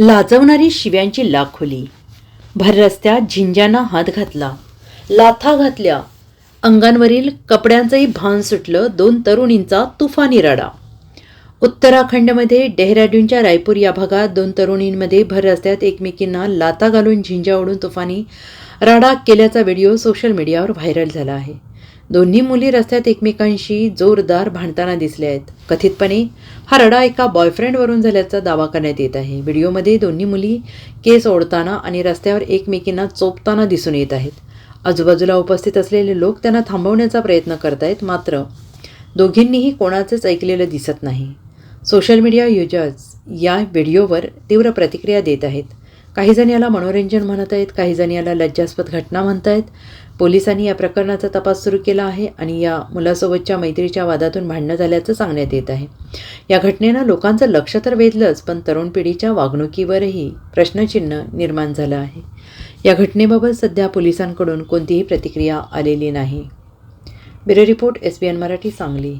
लाजवणारी शिव्यांची लाखोली भर रस्त्यात झिंज्यांना हात घातला. लाथा घातल्या. अंगांवरील कपड्यांचंही भान सुटलं दोन तरुणींचा तुफानी रडा. उत्तराखंडमध्ये डेहराडूनच्या रायपूर या भागात दोन तरुणींमध्ये भर रस्त्यात एकमेकींना लाता घालून झिंजा ओढून तुफानी राडा केल्याचा व्हिडिओ सोशल मीडियावर व्हायरल झाला आहे. दोन्ही मुली रस्त्यात एकमेकांशी जोरदार भांडताना दिसल्या आहेत. कथितपणे हा रडा एका बॉयफ्रेंडवरून झाल्याचा दावा करण्यात येत आहे. व्हिडिओमध्ये दोन्ही मुली केस ओढताना आणि रस्त्यावर एकमेकींना चोपताना दिसून येत आहेत. आजूबाजूला उपस्थित असलेले लोक त्यांना थांबवण्याचा प्रयत्न करत आहेत मात्र दोघींनीही कोणाचंच ऐकलेलं दिसत नाही. सोशल मीडिया युजर्स या व्हिडिओवर तीव्र प्रतिक्रिया देत आहेत. काही जण याला मनोरंजन म्हणत आहेत काही जण याला लज्जास्पद घटना म्हणत आहेत. पोलिसांनी या प्रकरणाचा तपास सुरू केला आहे आणि या मुलासोबतच्या मैत्रीच्या वादातून भांडणं झाल्याचं सांगण्यात येत आहे. या घटनेनं लोकांचं लक्ष तर वेधलंच पण तरुण पिढीच्या वागणुकीवरही प्रश्नचिन्ह निर्माण झालं आहे. या घटनेबाबत सध्या पोलिसांकडून कोणतीही प्रतिक्रिया आलेली नाही. Bureau report S B N Marathi Sangli.